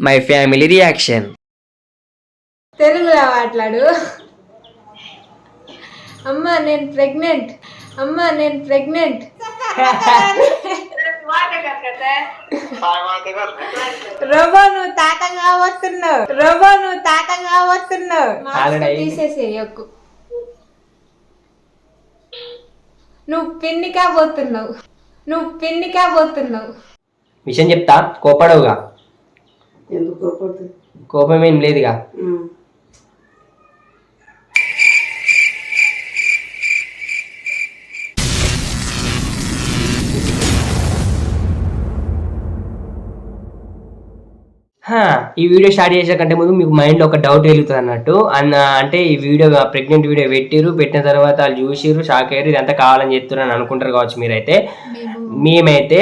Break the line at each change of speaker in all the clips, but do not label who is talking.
My family reaction
తెలుగులో మాట్లాడు అమ్మ నేను ప్రెగ్నెంట్ అమ్మ నేను ప్రెగ్నెంట్ రోబో నువ్వు తాతంగా వస్తున్నావు. రోబో నువ్వు తాతంగా వస్తున్నావు.
అయింది.
తీసేసేయకు నువ్వు పిన్నికా పోతున్నావు. నువ్వు పిన్నికా పోతున్నావు.
విషయం చెప్తా కోపడవుగా.
ఎందుకు కోపడుతుంది?
కోపం ఏం లేదుగా హా, ఈ వీడియో స్టార్ట్ చేసే కంటే ముందు మీకు మైండ్లో ఒక డౌట్ వెలుగుతుంది అన్నట్టు. అన్న అంటే ఈ వీడియో ప్రెగ్నెంట్ వీడియో పెట్టిరు పెట్టిన తర్వాత వాళ్ళు చూసిరు షాక్ అయ్యారు ఇదంతా కావాలని చెప్తున్నారు అని అనుకుంటారు కావచ్చు మీరైతే. మేమైతే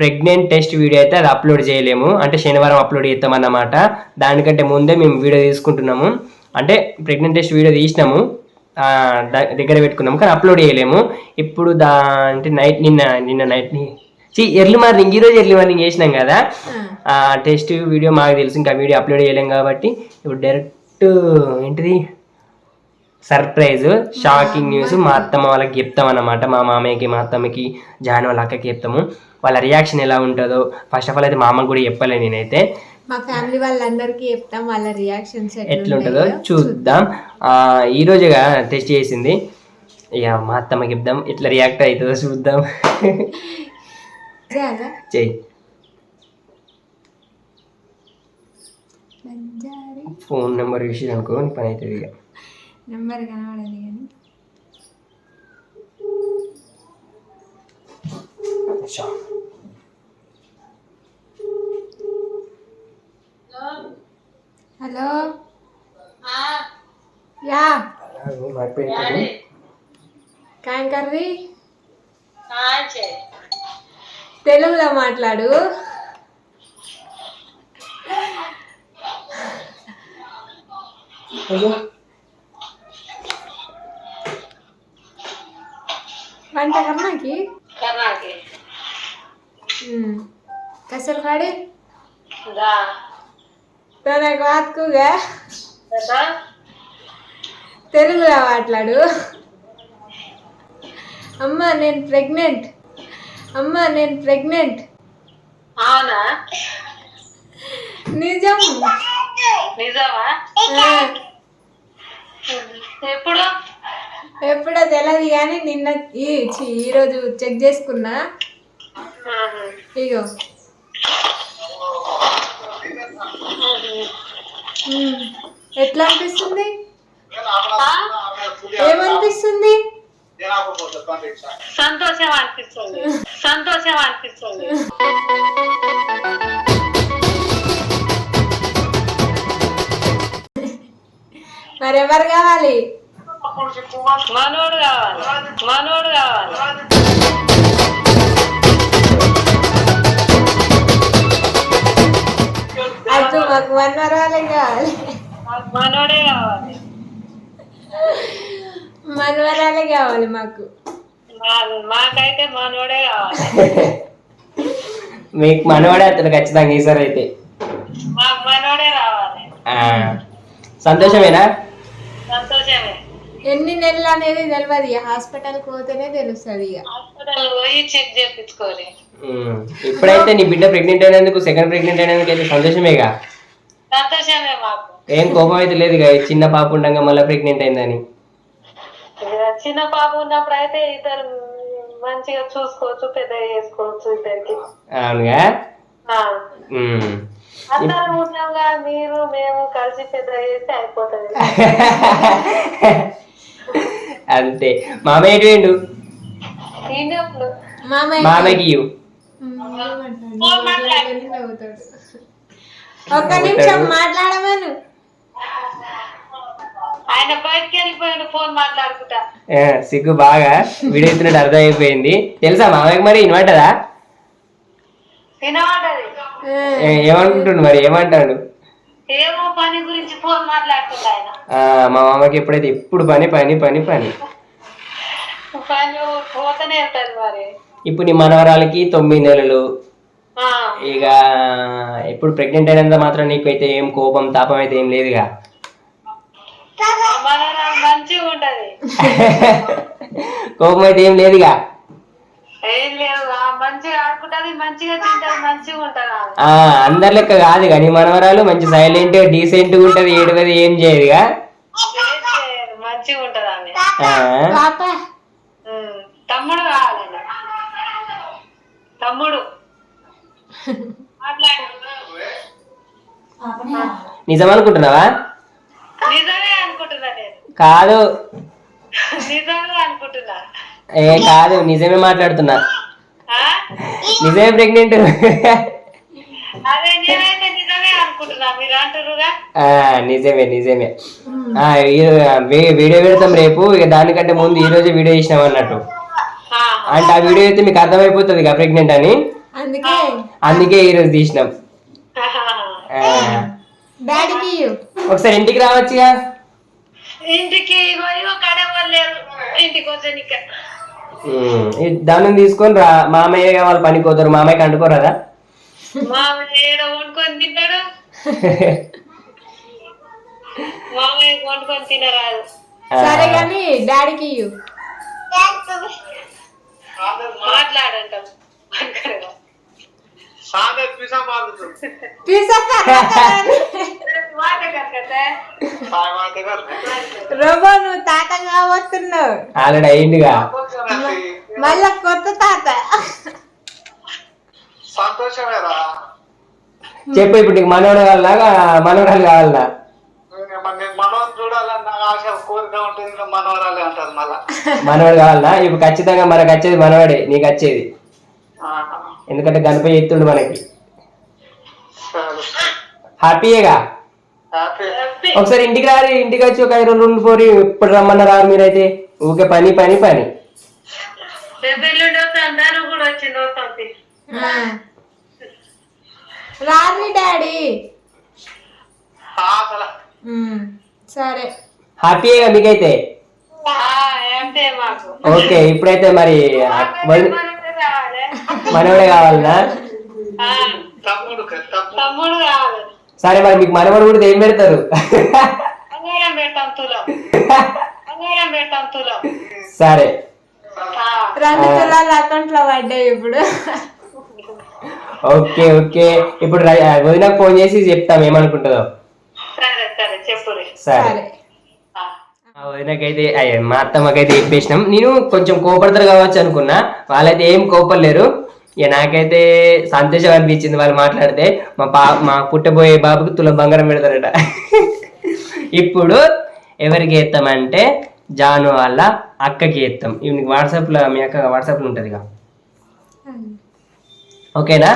ప్రెగ్నెంట్ టెస్ట్ వీడియో అయితే అది అప్లోడ్ చేయలేము. అంటే శనివారం అప్లోడ్ చేస్తామన్నమాట. దానికంటే ముందే మేము వీడియో తీసుకుంటున్నాము. అంటే ప్రెగ్నెంట్ టెస్ట్ వీడియో తీసినాము. దగ్గర పెట్టుకున్నాము. కానీ అప్లోడ్ చేయలేము. ఇప్పుడు దా అంటే నైట్ నిన్న నిన్న నైట్ సి ఎర్లీ మార్నింగ్ ఈరోజు ఎర్లీ మార్నింగ్ చేసినాం కదా. ఆ. టెస్ట్ వీడియో మాకు తెలుసు. ఇంకా వీడియో అప్లోడ్ చేయలేం కాబట్టి ఇప్పుడు డైరెక్ట్ ఏంటిది? సర్ప్రైజ్ షాకింగ్ న్యూస్ మా అత్తమ్మ వాళ్ళకి చెప్తాం అన్నమాట. మా మామయ్యకి మా అత్తమ్మకి జాన్ వాళ్ళ అక్కకి చెప్తాము. వాళ్ళ రియాక్షన్ ఎలా ఉంటుందో. ఫస్ట్ ఆఫ్ ఆల్ అయితే మా అమ్మకి కూడా చెప్పలే నేనైతే.
మా ఫ్యామిలీ వాళ్ళందరికీ చెప్తాం వాళ్ళ రియాక్షన్స్
ఎట్లుంటుందో చూద్దాం. ఆ, ఈ రోజుగా టెస్ట్ చేసింది. ఇక మా అత్తమ్మకి చెప్దాం ఎట్లా రియాక్ట్ అవుతుందో చూద్దాం. చెయ్యి ఫోన్ నెంబర్ విషయం అనుకో పని అవుతుంది ఇక.
నెంబర్ కనబడదు కానీ.
షా.
హలో యా
మర్చిపోయింది.
కాయం కర్రీ తెలుగులో మాట్లాడు
అయ్యో.
వంట కర్ణాకి కసలు కాడి తనకు వాత్కుగా తెలుగులో మాట్లాడు అమ్మ నేను ప్రెగ్నెంట్ అమ్మ నేను ప్రెగ్నెంట్
అవునా
నిజం
నిజమా ఎప్పుడు
ఎప్పుడో తెలియదు కానీ నిన్న ఈ ఈరోజు చెక్ చేసుకున్నా. ఇగో. ఎట్లా అనిపిస్తుంది? ఏమనిపిస్తుంది?
సంతోషం అనిపిస్తుంది. సంతోషం అనిపిస్తుంది.
మరి ఎవరు కావాలి?
మనోడు కావాలి. మనోడు కావాలి.
అది మాకు వన్ వరాలే కావాలి.
మనోడే కావాలి.
మనవరాలే కావాలి మాకు.
మా- మాకైతే మనోడే కావాలి.
మీకు మనవాడే అతను ఖచ్చితంగా ఈసారి అయితే.
మాకు మనోడే రావాలి.
ఆ, సంతోషమేనా?
సంతోషమే.
ఎన్ని నెలలు అనేది తెలియదు ఇక. హాస్పిటల్కి పోతేనే తెలుస్తుంది ఇక.
హాస్పిటల్ పోయి చెక్ చేయించుకోవాలి
ఇప్పుడైతే నీ బిడ్డ ప్రెగ్నెంట్ అయినందుకు సెకండ్ ప్రెగ్నెంట్ అయినందుకు అయితే సంతోషమేగా?
సంతోషమే మాకు.
ఏం కోపం అయితే లేదు ఇక చిన్న పాప ఉండగా మళ్ళీ ప్రెగ్నెంట్ అయిందని?
చిన్న పాప ఉన్నప్పుడు అయితే ఇద్దరు మంచిగా చూసుకోవచ్చు పెద్ద చేసుకోవచ్చు ఇద్దరికి.
అవునుగా.
అందరం ఉన్నాంగా మీరు మేము కలిసి పెద్ద చేస్తే అయిపోతుంది.
అంతే. మామయ్య
మామయ్య
మామయ్యకి
ఒక్క నిమిషం మాట్లాడమను.
ఆయన బయటకు వెళ్ళిపోయాడు ఫోన్ మాట్లాడుకుంటా.
సిగ్గు బాగా. విడెత్తినట్టు అర్థమైపోయింది. తెలుసా మామయ్యకి మరి ఇన్వర్టరా?
వినవాడది
ఆ,
ఏమనుకుంటుండు మరి? ఏమంటాడు?
ఏమో పని గురించి ఫోన్ మాట్లాడుకుంటా
మా మామకి ఎప్పుడైతే ఎప్పుడు పని పని పని పని.
పని పోతూనే ఉంటది మరి.
ఇప్పుడు నీ మనవరాలకి తొమ్మిది నెలలు. ఇక ఇప్పుడు ప్రెగ్నెంట్ అయినంత మాత్రం నీకైతే ఏం కోపం తాపం అయితే ఏం లేదుగా. కోపం అయితే ఏం లేదుగా.
ఏం లేదు ఆ, మంచిగా ఆడుకుంటది మంచిగా తింటది మంచిగా ఉంటది ఆమె.
ఆ అందరి లెక్క కాదు కానీ మనవరాలు మంచి సైలెంట్ డీసెంట్ ఉంటది ఏడువది ఏం చేయదుగా.
ఏం చేయదు, మంచిగా ఉంటది ఆమె
ఆ,
పాప
ఉమ్, తమ్ముడు కావాలండి తమ్ముడు.
నిజం అనుకుంటున్నావా
నిజమే అనుకుంటున్నా నేను.
కాదు.
నిజమే అనుకుంటున్నా.
ఏ కాదు. నిజమే మాట్లాడుతున్నా.
ఆ?
నిజమే ప్రెగ్నెంట్.
నిజమే
నిజమే నిజమే. ఆ, ఈ- వీ- వీడియో పెడతాం రేపు. ఇక దానికంటే ముందు ఈ రోజే వీడియో చేసినాం అన్నట్టు. అంటే ఆ వీడియో అయితే మీకు అర్థమైపోతుంది ఇక ప్రెగ్నెంట్ అని.
అందుకే.
అందుకే ఈ రోజు తీసినాం.
డాడీకి.
ఒకసారి ఇంటికి రావచ్చుగా?
ఇంటికి
తీసుకొని రా. మామయ్య వాళ్ళు పనికి పోతారు. మామయ్యకి అంటుకోరాదా?
సరే కానీ డాడీకి
మాట్లాడంటాం.
పిసా రోబో నువ్వు తాతగా వస్తున్నావు
ఆల్రెడీ అయ్యిందిగా.
మళ్ళా కొత్త తాత.
సంతోషమేరా?
చెప్పు ఇప్పుడు నీకు మనవడు కావాలా కావాలా
ఆశ కోరిక ఉంటుంది ఇంకా మనోరాలే అంటారు మళ్ళా.
మనవడు కావాలా? ఇప్పుడు ఖచ్చితంగా మనకు వచ్చేది మనవాడే నీకు వచ్చేది. ఎందుకంటే గణపతి ఎత్తుడు మనకి. హ్యాపీయేగా?
హ్యాపీ.
ఒకసారి ఇంటికి రారి ఇంటికి వచ్చి ఒక ఐదు రోజులు ఉండిపోరి ఇప్పుడు రమ్మన్న రారు మీరైతే? ఊకే పని పని పని.
రాత్రి డాడీ. సరే.
హ్యాపీయేగా మీకైతే? ఓకే ఇప్పుడైతే మరి వదిన- మనవడే కావాలనా?
ఆ,
తమ్ముడు కదా, తమ్ముడు
తమ్ముడు కావాలి.
సరే మరి మీకు మనవడు కూడా ఏం పెడతారు? సరే.
ఆ,
రెండు తులాలు అకౌంట్లో పడ్డాయి ఇప్పుడు.
Okay okay. ఇప్పుడు వదినకు ఫోన్ చేసి చెప్తాం ఏమనుకుంటుందో.
సరే సరే చెప్పురి
సరే
సరే
ఆ.
ఆ వదినకైతే అయ్య, మా అత్తమ్మకైతే చెప్పేసినాం. నేను కొంచెం కోపడతారు కావచ్చు అనుకున్నా. వాళ్ళైతే ఏం కోపడలేరు. ఇక నాకైతే సంతోషం అనిపించింది వాళ్ళు మాట్లాడితే. మా పా మా పుట్టబోయే బాబుకి తుల బంగారం పెడతారట. ఇప్పుడు ఎవరికి ఎత్తామంటే జాను వాళ్ళ అక్కకి ఎత్తాం. ఇవి వాట్సాప్లో మీ అక్క వాట్సాప్లో ఉంటుంది ఇక. ఓకేనా?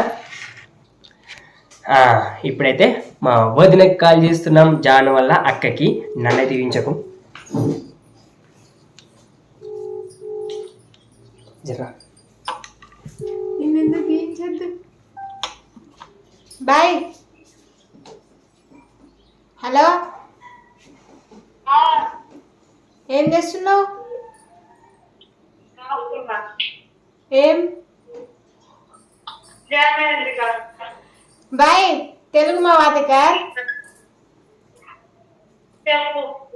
ఇప్పుడైతే మా వదినకి కాల్ చేస్తున్నాం జాను వల్ల అక్కకి. నన్ను దీవించకు జరా.
నిన్నెందుకు ఏం చేద్దు? బాయ్. హలో.
ఆ,
ఏం చేస్తున్నావు. ఏం. బాయ్. తెలుగు మా వాతకార్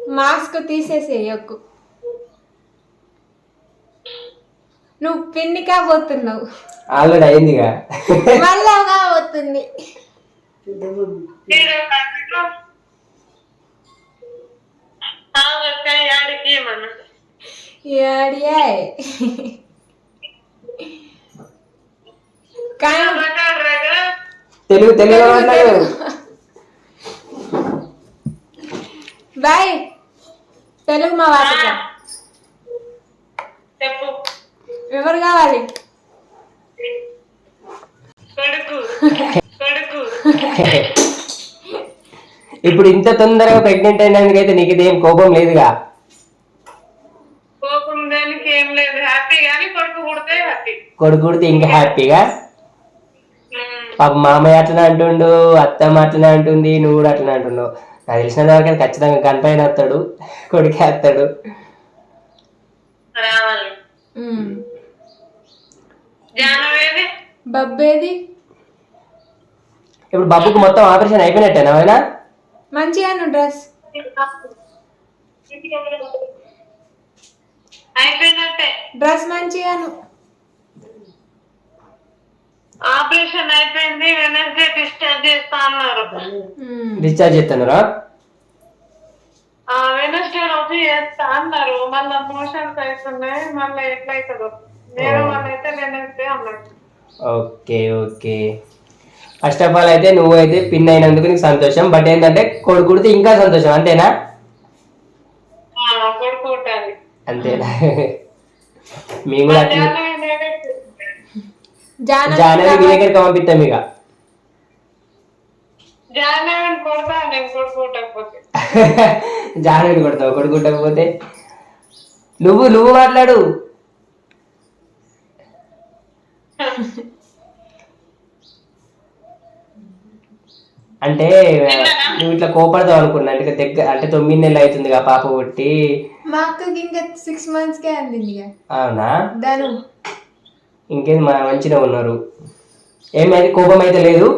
మాస్క్ తీసేసే యొక్కు నువ్వు పిండి కాబోతున్నావు.
ఆల్రెడీ అయిందిగా.
మళ్ళా కాబోతుంది.
కట్టుకో. ఆ, వచ్చే యాడికి మనం
ఏడియాయ్ కానీ
మాట్లాడరాగా
తెలుగు తెలుగు మాట్లాడు
బాయ్. తెలుగు మా వాతక
చెప్పు.
ఎవరు కావాలి?
కొడుకు. కొడుకు.
ఇప్పుడు ఇంత తొందరగా ప్రెగ్నెంట్ అయినందుకైతే నీకు ఇదేం కోపం లేదుగా?
కోపం దానికి ఏం లేదు. హ్యాపీ కానీ కొడుకు పుడితే హ్యాపీ
కొడుకు కుడితే ఇంకా హ్యాపీగా పాప మామయ్య అట్లనే అంటుండు అత్తమ్మ అట్లనే అంటుంది నువ్వు కూడా అట్లనే అంటున్నావు. నాకు తెలిసిన వరకు ఖచ్చితంగా గణపైన వస్తాడు కొడుకే వస్తాడు.
బబ్బేది?
ఇప్పుడు బాబుకు మొత్తం ఆపరేషన్ అయిపోయినట్టేనా అయినా
మంచిగా డ్రెస్.
అయిపోయినట్టే.
డ్రెస్ మంచిగాను.
ఆపరేషన్ అయిపోయింది వెనస్డే డిశ్చార్జ్ చేస్తా అన్నారు.
డిశ్చార్జ్ చేస్తున్నారా?
ఆ వెనస్డే రోజు చేస్తా అన్నారు. మళ్ళీ మోషన్స్ అవుతున్నాయి మళ్ళీ ఎట్లయితుందో నేను వాళ్ళైతే వెనస్డే అన్నారు.
Okay okay. First of all అయితే నువ్వు అయితే పిన్ అయినందుకు నీకు సంతోషం. బట్ ఏంటంటే కొడుకు కుడితే ఇంకా సంతోషం అంతేనా?
ఆ, కొడుకు
అంతేనా? మేము కూడా జానవి మీ దగ్గరికి పంపిస్తాం ఇక. జానవిని కొడతావు? కొడుకు కుట్టకపోతే? నువ్వు నువ్వు మాట్లాడు. అంటే నువ్వు ఇట్లా కోపడతావు అనుకున్నా. అంటే దగ్గర అంటే తొమ్మిది నెలలు అవుతుంది కదా పాప పుట్టి.
మా అక్కకి ఇంకా సిక్స్ మంత్స్ కే అందింది
అవునా?
దాను
ఇంకేం మా మంచిగా ఉన్నారు. ఏమైంది? కోపం అయితే లేదు?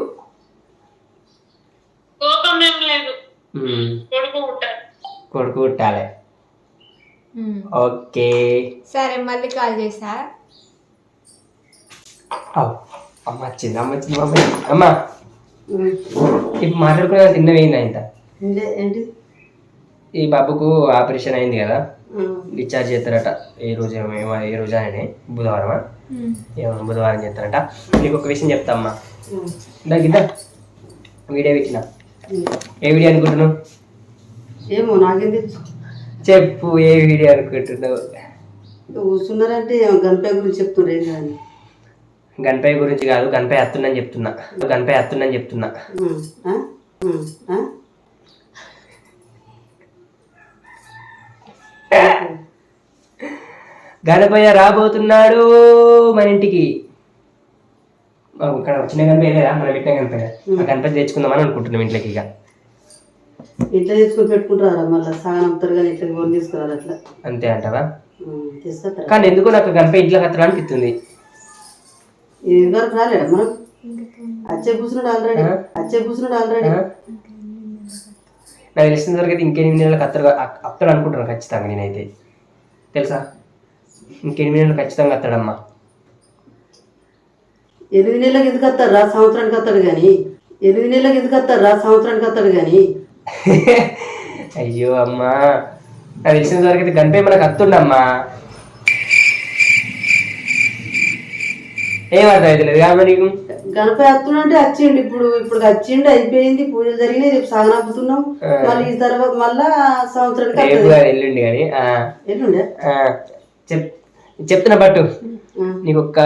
కోపం ఏం లేదు.
ఉమ్,
కొడుకు పుట్టాలి.
ఓకే.
సరే మళ్ళీ కాల్ చేసా
అమ్మ వచ్చింది అమ్మ వచ్చింది అమ్మ ఇప్పుడు మాట్లాడుకున్నా తిన్నవేంది
ఏంటి
ఈ బాబుకు ఆపరేషన్ అయింది కదా. డిశ్చార్జ్ చేస్తారట. ఏ రోజు ఏమో ఏ రోజు ఆయన బుధవారమా? బుధవారం చేస్తారట. నీకు ఒక విషయం చెప్తా అమ్మా
ఆ,
ఇందా గిద్దా. వీడియో పెట్టిన. ఏ వీడియో అనుకుంటున్నావు?
ఏమో నాకేం తెలుసు.
చెప్పు ఏ వీడియో అనుకుంటున్నావు?
కూర్చున్నారంటే గంపే గురించి చెప్తుండ్రు ఏం కానీ
గన్పై గురించి కాదు గన్పై అత్తుందని చెప్తున్నా. గన్పై అత్తుందని చెప్తున్నా. గణపయ్య రాబోతున్నాడు మన ఇంటికి. ఇక్కడ వచ్చిన గణపయ్య లేదా మనం పెట్టిన గణపయ్య ఆ గణపతి తెచ్చుకుందామని అనుకుంటున్నాం ఇంట్లోకి ఇక.
ఇట్లా తెచ్చుకొని పెట్టుకుంటారా? మళ్ళీ సాగనం అమ్ముతారు కానీ ఇట్లా కొని తీసుకురారు అట్లా.
అంతే అంటావా? కానీ ఎందుకు నాకు గణపయ్య ఇంట్లో కత్తడం అనిపిస్తుంది.
ఇది వరకు రాలేడా మనం? అచ్చే కూర్చున్నాడు ఆల్రెడీ అచ్చే కూర్చున్నాడు ఆల్రెడీ?
నాకు తెలిసిన వరకు అయితే ఇంకెనిమిది నెలలకు అత్తరు అత్తడు అనుకుంటున్నాను ఖచ్చితంగా నేనైతే. తెలుసా? ఇంకెనిమిది నెలలు ఖచ్చితంగా అత్తడమ్మా
ఎనిమిది నెలలకు ఎందుకు వస్తారు రా? సంవత్సరానికి వస్తాడు కానీ. ఎనిమిది నెలలకు ఎందుకు వస్తారు రా? సంవత్సరానికి వస్తాడు కానీ.
అయ్యో అమ్మా. నాకు తెలిసిన వరకు అయితే గణపయ్య మనకు అత్తుండమ్మా. ఏం అర్థం అవుతలేదు కాదు నీకు?
గణపతి వస్తుండంటే వచ్చిండు ఇప్పుడు. ఇప్పుడు వచ్చిండు అయిపోయింది పూజలు జరిగినాయి రేపు సాగనాపుతున్నాం. మళ్ళీ ఈ తర్వాత మళ్ళా సంవత్సరానికి
ఎల్లుండి కానీ
ఎల్లుండే?
చెప్ చెప్తున్నా పట్టు.
ఆ,
నీకు ఒక్క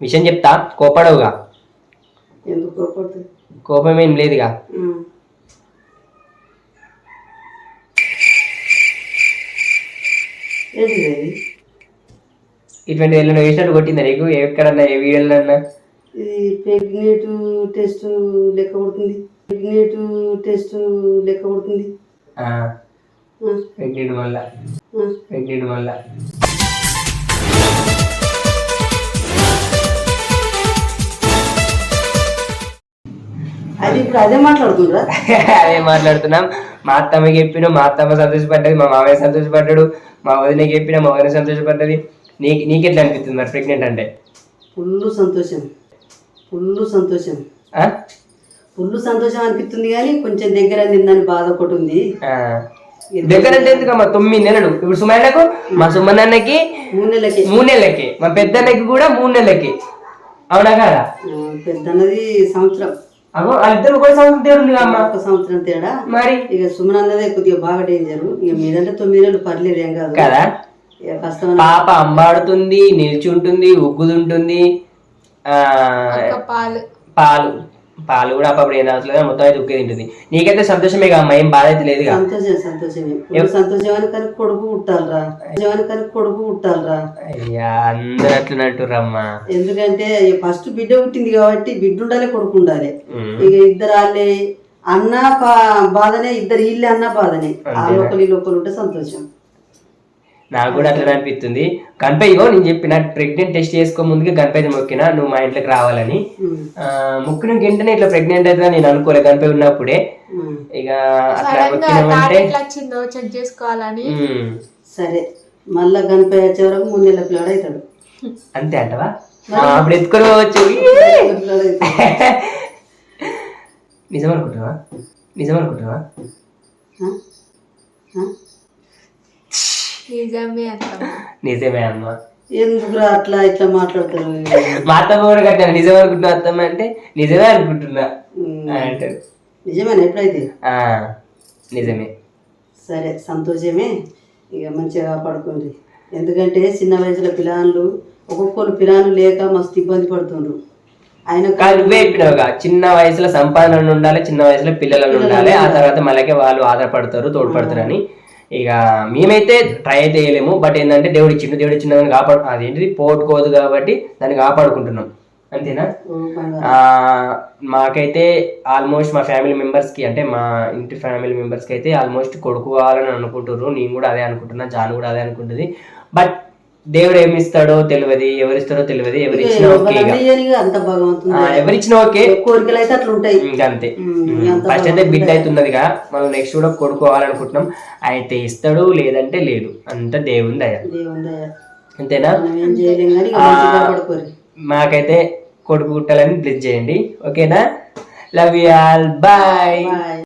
విషయం చెప్తా. కోపడవుగా. కోపం ఏం లేదుగా. ఇటువంటి ఎల్లుండి వేసినట్టు కొట్టిందా నీకు? ఎక్కడన్నా ఏ వీడియోలన్నా
ఇది ప్రెగ్నెంట్ టెస్ట్ లెక్క కొడుతుంది. ప్రెగ్నెంట్ టెస్ట్ లెక్క కొడుతుంది.
ప్రెగ్నెంట్ వల్ల. ప్రెగ్నెంట్ వల్ల
అది ఇప్పుడు అదే
మాట్లాడుతున్నాం. మా అత్తమ్మకి చెప్పిన మా అత్తమ్మ సంతోషపడ్డది మా మామయ్య సంతోషపడ్డాడు మా వదినకి చెప్పిన మా వదిన సంతోషపడ్డది. నీకు నీకెట్లా అనిపిస్తుంది మరి ప్రెగ్నెంట్ అంటే?
ఫుల్ సంతోషం. ఫుల్ సంతోషం? ఫుల్ సంతోషం అనిపిస్తుంది కానీ కొంచెం దగ్గర నిందని బాధ ఒకటి ఉంది.
దగ్గర అంటే ఎందుకమ్మా? తొమ్మిది నెలలు. ఇప్పుడు సుమన్నకు మా సుమన్నకి
మూడు నెలలకి.
మూడు నెలలకి. మా పెద్దన్నకి కూడా మూడు నెలలకి. అవునా కాదా?
పెద్దన్నది సంవత్సరం.
అగో వాళ్ళిద్దరు కూడా సంవత్సరం తేడా ఉంది అమ్మ.
ఒక సంవత్సరం తేడా?
మరి?
ఇక సుమన్ అన్నదే కొద్దిగా బాగా డేంజర్. ఇక మీదంటే తొమ్మిది నెలలు పర్లేదు ఏం కాదు.
కదా? పాప అంబాడుతుంది నిల్చుంటుంది ఉగ్గుతుంటుంది ఆ
ఒక పాలు.
పాలు. పాలు కూడా అప్పుడు ఏం అవసరం లేదు మొత్తం అయితే ఉక్కే తింటుంది. నీకైతే సంతోషమే అమ్మ ఏం బాధ అయితే లేదుగా
సంతోషం సంతోషమే ఇప్పుడు సంతోషం కానీ కొడుకు పుట్టాలరా. సంతోషం కానీ కొడుకు పుట్టాలరా.
అయ్యా అందరు అట్లనంటుర్రమ్మా
ఎందుకంటే ఫస్ట్ బిడ్డ పుట్టింది కాబట్టి బిడ్డ ఉండాలి కొడుకు ఉండాలి. ఇక ఇద్దరు వాళ్ళే అన్న బాధనే ఇద్దరు ఇల్లు అన్న బాధనే. ఆ లోకల్ ఈ లోకల్ ఉంటే సంతోషం.
నాకు కూడా అట్లా అనిపిస్తుంది. గణపతి ఇగో నేను చెప్పిన ప్రెగ్నెంట్ టెస్ట్ చేసుకో ముందుగా గణపతి మొక్కిన నువ్వు మా ఇంట్లోకి రావాలని. మొక్కిన వెంటనే ఇట్లా ప్రెగ్నెంట్ అయితే నేను అనుకోలే గణపతి ఉన్నప్పుడే. ఇక అట్లా మొక్కినామంటే
వచ్చిందో చెక్ చేసుకోవాలని.
సరే మళ్ళా గణపతి వచ్చే వరకు మూడు నెలల పిల్లడు అవుతాడు.
అంతే అంటవా? ఆ, అప్పుడు ఎత్తుకొని పోవచ్చు. నిజం అనుకుంటావా నిజం అనుకుంటావా?
నిజమే
నిజమే అమ్మ.
ఎందుకురా అట్లా ఇట్లా మాట్లాడతారు
మా అత్తమ్మ కూడా కట్టాను నిజం అనుకుంటున్నా అత్తమ్మ అంటే నిజమే అనుకుంటున్నా. అంటారు
నిజమేనా ఎప్పుడైతే?
ఆ, నిజమే.
సరే సంతోషమే. ఇక మంచిగా కాపాడుకోండి. ఎందుకంటే చిన్న వయసులో పిల్లలు ఒక్కొక్కరు పిల్లలు లేక మస్తు ఇబ్బంది పడుతుండ్రు. ఆయన
నువ్వే చెప్పినావుగా చిన్న వయసులో సంపాదన ఉండాలి చిన్న వయసులో పిల్లలు ఉండాలి. ఆ తర్వాత మళ్ళీ వాళ్ళు ఆధారపడతారు తోడ్పడతారని. ఇక మేమైతే ట్రై అయితే చేయలేము. బట్ ఏంటంటే దేవుడు ఇచ్చిండు దేవుడు ఇచ్చిన దాన్ని కాపాడు అదేంటిది? పోటుకోదు కాబట్టి దాన్ని కాపాడుకుంటున్నాం. అంతేనా? మాకైతే ఆల్మోస్ట్ మా ఫ్యామిలీ మెంబర్స్కి అంటే మా ఇంటి ఫ్యామిలీ మెంబర్స్కి అయితే ఆల్మోస్ట్ కొడుకు కావాలని అనుకుంటున్నారు నేను కూడా అదే అనుకుంటున్నా జాను కూడా అదే అనుకుంటుంది. బట్ దేవుడు ఏమి ఇస్తాడో తెలియదు ఎవరిస్తాడో తెలియదు ఎవరు ఇచ్చినా ఓకే ఎవరిచ్చినా ఓకే.
కోరికలు అయితే అట్లా ఉంటాయి.
ఇంకా అంతే. ఫస్ట్ అయితే బిడ్డ అవుతున్నదిగా మనం నెక్స్ట్ కూడా కొడుకోవాలనుకుంటున్నాం అయితే ఇస్తాడు లేదంటే లేదు. అంత దేవుని దయ.
దేవుని దయ.
అంతేనా? మాకైతే కొడుకు పుట్టాలని బ్లెస్ చేయండి. ఓకేనా? Love you all
bye